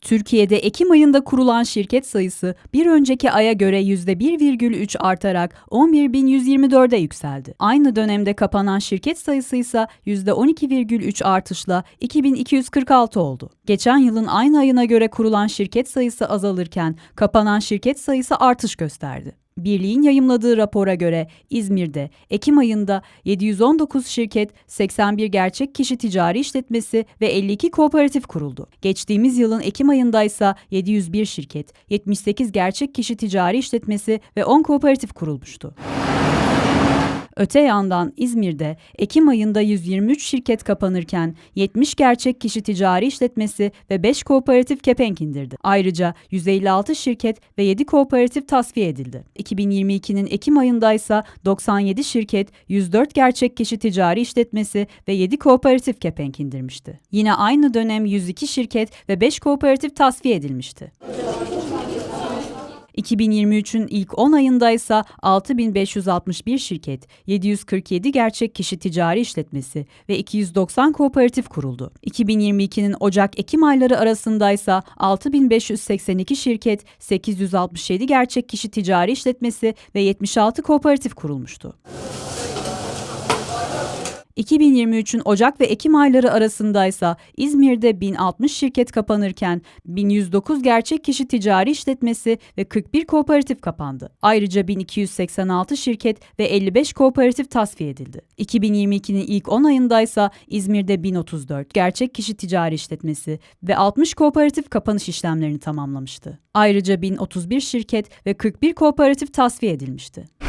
Türkiye'de Ekim ayında kurulan şirket sayısı bir önceki aya göre %1,3 artarak 11.124'e yükseldi. Aynı dönemde kapanan şirket sayısı ise %12,3 artışla 2246 oldu. Geçen yılın aynı ayına göre kurulan şirket sayısı azalırken kapanan şirket sayısı artış gösterdi. Birliğin yayımladığı rapora göre İzmir'de Ekim ayında 719 şirket, 81 gerçek kişi ticari işletmesi ve 52 kooperatif kuruldu. Geçtiğimiz yılın Ekim ayında ise 701 şirket, 78 gerçek kişi ticari işletmesi ve 10 kooperatif kurulmuştu. Öte yandan İzmir'de Ekim ayında 123 şirket kapanırken 70 gerçek kişi ticari işletmesi ve 5 kooperatif kepenk indirdi. Ayrıca 156 şirket ve 7 kooperatif tasfiye edildi. 2022'nin Ekim ayında ise 97 şirket, 104 gerçek kişi ticari işletmesi ve 7 kooperatif kepenk indirmişti. Yine aynı dönem 102 şirket ve 5 kooperatif tasfiye edilmişti. 2023'ün ilk 10 ayında ise 6561 şirket, 747 gerçek kişi ticari işletmesi ve 290 kooperatif kuruldu. 2022'nin Ocak-Ekim ayları arasında ise 6582 şirket, 867 gerçek kişi ticari işletmesi ve 76 kooperatif kurulmuştu. 2023'ün Ocak ve Ekim ayları arasındaysa İzmir'de 1060 şirket kapanırken 1109 gerçek kişi ticari işletmesi ve 41 kooperatif kapandı. Ayrıca 1286 şirket ve 55 kooperatif tasfiye edildi. 2022'nin ilk 10 ayındaysa İzmir'de 1034 gerçek kişi ticari işletmesi ve 60 kooperatif kapanış işlemlerini tamamlamıştı. Ayrıca 1031 şirket ve 41 kooperatif tasfiye edilmişti.